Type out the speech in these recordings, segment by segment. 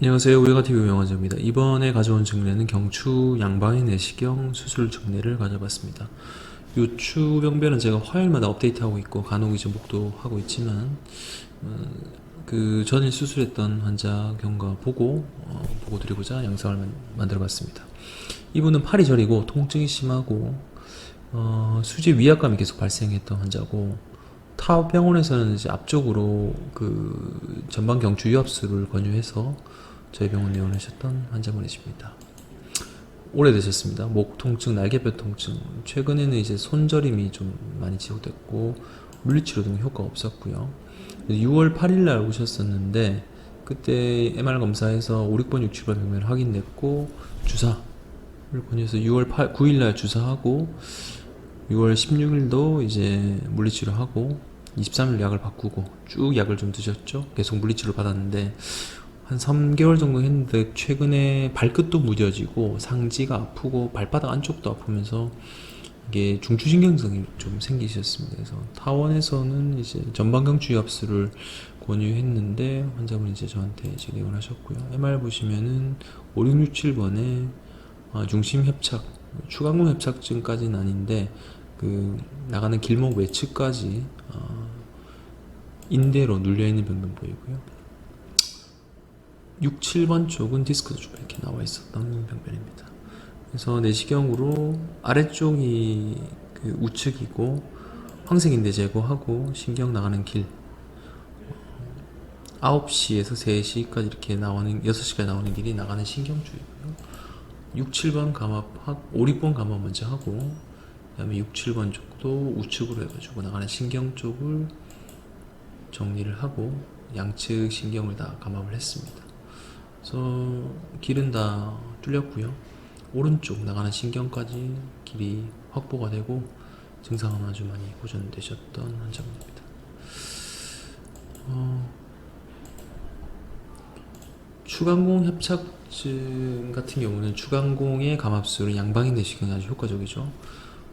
안녕하세요. 우리가TV 명화제입니다. 이번에 가져온 증례는 경추 양방의 내시경 수술 증례를 가져봤습니다. 요추 병변은 제가 화요일마다 업데이트하고 있고 간혹 이제 목도 하고 있지만 어, 그 전일 수술했던 환자 경과 보고 어, 보고 드리고자 영상을 만- 만들어봤습니다. 이분은 팔이 저리고 통증이 심하고 어, 수지 위압감이 계속 발생했던 환자고 타 병원에서는 이제 앞쪽으로 그 전방 경추 유압수를 권유해서 저희 병원 내원하셨던 환자분이십니다. 오래되셨습니다. 목 통증, 날개뼈 통증. 최근에는 이제 손저림이 좀 많이 지속됐고 물리치료 등 효과가 없었고요. 6월 8일 날 오셨었는데 그때 MR 검사에서 5, 6번 67번 병면 확인됐고 주사를 권유해서 6월 8, 9일 날 주사하고 6월 16일도 이제 물리치료하고 23일 약을 바꾸고 쭉 약을 좀 드셨죠. 계속 물리치료 받았는데 한 3개월 정도 했는데 최근에 발끝도 무뎌지고 상지가 아프고 발바닥 안쪽도 아프면서 이게 중추신경성이 좀 생기셨습니다. 그래서 타원에서는 이제 전방경추 압수를 권유했는데 환자분이 이제 저한테 이제 내원하셨고요. MR 보시면은 5667번에 아, 중심 협착, 추간근 협착증까지는 아닌데 그 나가는 길목 외측까지 어, 인대로 눌려 있는 병변 보이고요. 6, 7번 쪽은 디스크도 좀 이렇게 나와 있었던 병변입니다. 그래서 내시경으로 아래쪽이 그 우측이고 황색인대 제거하고 신경 나가는 길 9시에서 3시까지 이렇게 나오는 6시까지 나오는 길이 나가는 신경주이고요. 6, 7번 감압하고 5, 6번 감압 먼저 하고 그다음에 6, 7번 쪽도 우측으로 해가지고 나가는 신경 쪽을 정리를 하고 양측 신경을 다 감압을 했습니다. 그래서 길은 다 뚫렸고요. 오른쪽 나가는 신경까지 길이 확보가 되고 증상은 아주 많이 호전되셨던 환자분입니다. 어, 추간공 협착증 같은 경우는 추간공의 감압술은 양방인 내시경이 아주 효과적이죠.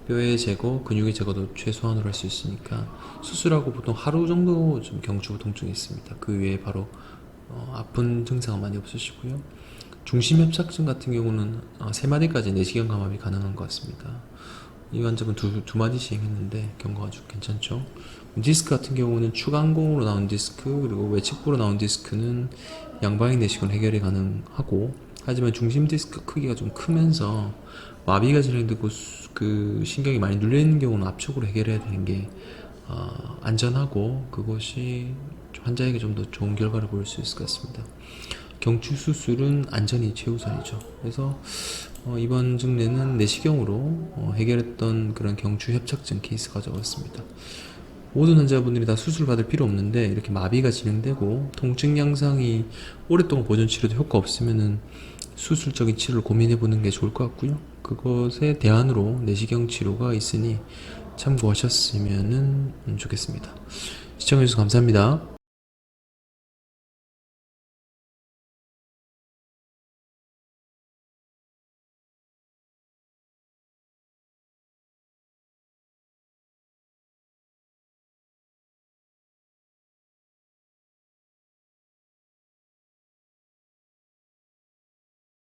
뼈의 제거, 근육의 제거도 최소한으로 할 수 있으니까 수술하고 보통 하루 정도 좀 경추 통증이 있습니다. 그 외에 바로 어, 아픈 증상은 많이 없으시고요. 중심 협착증 같은 경우는 어, 세 마디까지 내시경 감압이 가능한 것 같습니다. 이 환자분 두, 두 마디 시행했는데 경과가 아주 괜찮죠. 디스크 같은 경우는 추간공으로 나온 디스크 그리고 외측부로 나온 디스크는 양방향 내시경 해결이 가능하고 하지만 중심 디스크 크기가 좀 크면서 마비가 진행되고 수- 그 신경이 많이 눌려 있는 경우는 앞쪽으로 해결해야 되는 게 어, 안전하고 그것이 환자에게 좀 더 좋은 결과를 보일 수 있을 것 같습니다. 경추 수술은 안전이 최우선이죠. 그래서 어, 이번 증례는 내시경으로 어, 해결했던 그런 경추 협착증 케이스 가져왔습니다. 모든 환자분들이 다 수술 받을 필요 없는데 이렇게 마비가 진행되고 통증 양상이 오랫동안 보존 치료도 효과 없으면은 수술적인 치료를 고민해 보는 게 좋을 것 같고요. 그것에 대안으로 내시경 치료가 있으니 참고하셨으면 좋겠습니다. 시청해주셔서 감사합니다.